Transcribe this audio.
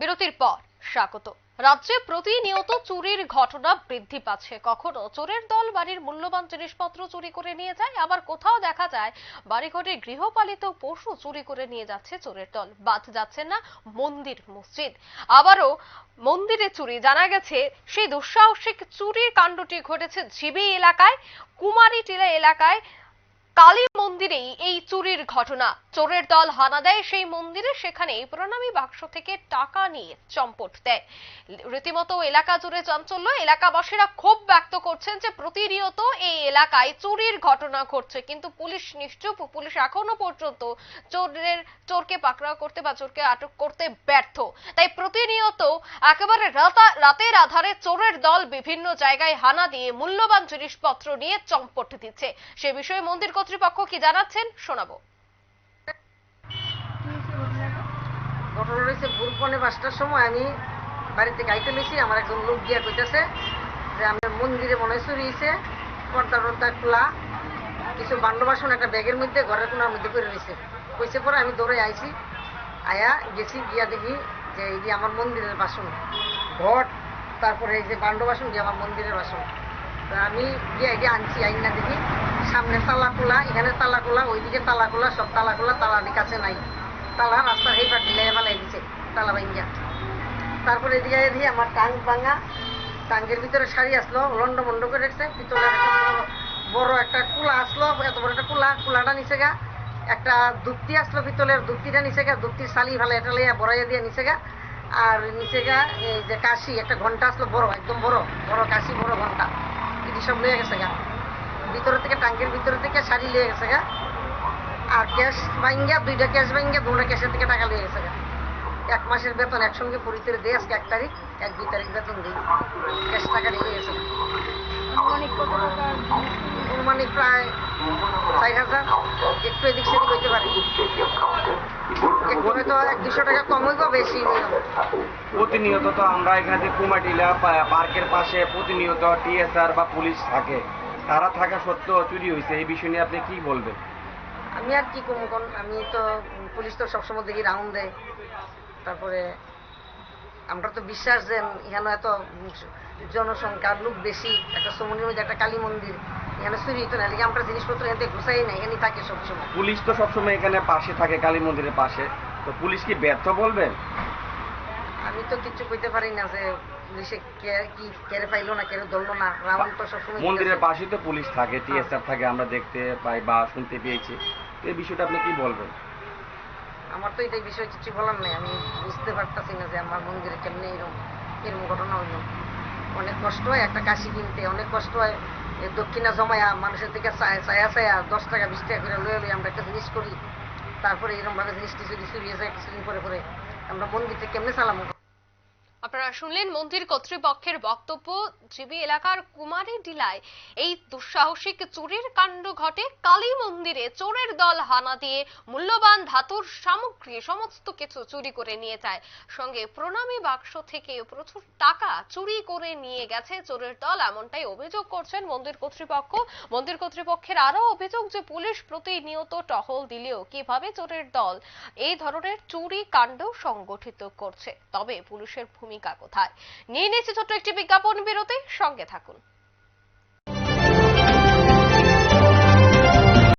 বিরতির পর। স্বাগত। রাজ্যে প্রতিনিয়ত চুরির ঘটনা বৃদ্ধি পাচ্ছে। কখনো চোরের দল বাড়ির মূল্যবান জিনিসপত্র চুরি করে নিয়ে যায়, আবার কোথাও দেখা যায় বাড়িঘরে গৃহপালিত পশু চুরি করে নিয়ে যাচ্ছে চোরের দল। বাদ যাচ্ছে না মন্দির মসজিদ। আবারও মন্দিরে চুরি। জানা গেছে, সেই দুঃসাহসিক চুরির কাণ্ডটি ঘটেছে ঝিবি এলাকায়, কুমারী টিলা এলাকায়। কালী মন্দিরেই এই চুরির ঘটনা। চোরের দল হানা দেয় সেই মন্দিরে, সেখানে প্রণামী বাক্স থেকে টাকা নিয়ে চম্পট দেয়। রীতিমতো এলাকা জুড়ে চাঞ্চল্য। এলাকাবাসীরা ক্ষোভ ব্যক্ত করছেন যে প্রতিনিয়ত এলাকায় চুরির ঘটনা ঘটছে, কিন্তু পুলিশ নিশ্চুপ, পুলিশ এখনও পর্যন্ত চোরের, চোরকে পাকড়াও করতে বা চোরকে আটক করতে ব্যর্থ। তাই প্রতিনিয়ত একেবারে রাতের আধারে চোরের দল বিভিন্ন জায়গায় হানা দিয়ে মূল্যবান জিনিসপত্র নিয়ে চম্পট দিচ্ছে। সে বিষয়ে মন্দির কর্তৃপক্ষ কি জানাচ্ছেন, শোনাবো। ঘটনা রয়েছে ভোর পৌনে পাঁচটার সময়। আমি বাড়িতে গাইতে লইছি, আমার একজন লোক গিয়া কইতেছে যে, আমার মন্দিরে মনে হয় চুরি হয়েছে পর্দা খোলা, কিছু বান্ড বাসন একটা ব্যাগের মধ্যে, ঘরের কোনার মধ্যে করে রয়েছে। কইছে, পরে আমি দৌড়ে আইছি, আয়া গেছি গিয়া দেখি যে এই যে আমার মন্দিরের বাসন ঘট তারপরে এই যে বান্ড বাসন যে আমার মন্দিরের বাসন। আমি গিয়ে এই যে আনছি, আইনা দেখি, সামনে তালা খোলা, এখানে তালা খোলা, ওইদিকে তালা খোলা, সব তালা খোলা তালার কাছে নাই। তালা রাস্তার এই পাটি লেগে দিছে, তালা ভাঙ্গা তারপরে এদিকে দেখি আমার টাং ভাঙা টাঙ্গের ভিতরে শাড়ি আসলো লন্ড মন্ড করে রেখেছে, পিতলের একটা বড়- একটা কুলা আসলো, এত বড় একটা কুলা, কুলাটা নিচে গা, একটা দুপ্তি আসলো পিতলের দুপ্তিটা নিচে গা দুপ্তির শালি ভালো এটা লইয়া বড়াইয়া দিয়ে নিচে গা, আর নিচে গা এই যে কাশি, একটা ঘণ্টা আসলো বড়, একদম বড় বড় কাশি, বড় ঘণ্টা এটি সব লয়ে গেছে গা। ভিতরে থেকে টাঙ্গের ভিতরে থেকে শাড়ি লয়ে গেছে গা, আর ক্যাশ ভাঙ্গা দুইটা ক্যাশ ভাঙ্গা দুটা ক্যাশের থেকে টাকা লয়ে গেছে গা। এক মাসের বেতন একসঙ্গে পরিচয় দিয়ে আজকে এক তারিখ, এক দুই তারিখ বেতন দিই। ক্যাশ টাকা নিয়ে গেছে অনুমানিক প্রায় চার হাজার। একটু এদিক সেদিক হইতে পারে। একটু হয়তো এক দুশো টাকা কম হইব বেশি প্রতিনিয়ত তো আমরা এখানে যে কুমাটিলা পার্কের পাশে প্রতিনিয়ত টিএসআর বা পুলিশ থাকে। তারা থাকা সত্ত্বেও চুরি হয়েছে এই বিষয় নিয়ে আপনি কি বলবেন? আমি আর কি কম আমি তো পুলিশ তো সবসময় দেখি রাউন্ড দেয়। তারপরে আমরা তো বিশ্বাস দেন এখানে এত জনসংখ্যার লোক বেশি। একটা মধ্যে একটা কালী মন্দির। এখানে চুরি হতো না লিগে আমরা জিনিসপত্র এখান থেকে ঘুষাই না এখানেই থাকে সবসময়। পুলিশ তো সবসময় এখানে পাশে থাকে কালী মন্দিরের পাশে। তো পুলিশ কি ব্যর্থ বলবেন আমি তো কিছু কইতে পারি না যে পুলিশে কি কেড়ে পাইলো না কেড়ে ধরলো না। রাউন্ড তো সবসময় মন্দিরের পাশে তো পুলিশ থাকে টিএসআর থাকে আমরা দেখতে পাই বা শুনতে পেয়েছি। এই বিষয়টা আপনি কি বলবেন? আমার তো এটাই বিষয়ে কিছু বলার নেই। আমি বুঝতে পারতাছি না যে আমার মন্দিরে কেমনে এরকম এরকম ঘটনা হইল। অনেক কষ্ট হয় একটা কাশি কিনতে অনেক কষ্ট হয় দক্ষিণা জমায়া মানুষের থেকে চায়া চায়া দশ টাকা, বিশ টাকা করে লয়ে লই আমরা একটা জিনিস করি। তারপরে এরকম ভাবে জিনিসটি যদি চুরিয়ে যায়, কিছুদিন পরে পরে আমরা মন্দিরটা কেমনে চালামো আপনারা শুনলেন মন্দির কর্তৃপক্ষের বক্তব্য। জিবি এলাকার কুমারী ডিলায় এই দুঃসাহসিক চুরির কাণ্ড ঘটে। কালী মন্দিরে চোরের দল হানা দিয়ে মূল্যবান ধাতুর সামগ্রী সমস্ত কিছু চুরি করে নিয়ে যায়। সঙ্গে প্রণামী বাক্স থেকে প্রচুর টাকা চুরি করে নিয়ে গেছে চোরের দল, এমনটাই অভিযোগ করছেন মন্দির কর্তৃপক্ষ। মন্দির কর্তৃপক্ষের আরও অভিযোগ যে পুলিশ প্রতিনিয়ত টহল দিলেও কীভাবে চোরের দল এই ধরনের চুরি কাণ্ড সংগঠিত করছে। তবে পুলিশের ভূমিকা কোথায়? নিয়ে নিচ্ছে ছোট্ট একটি বিজ্ঞাপন বিরতি সঙ্গে থাকুন।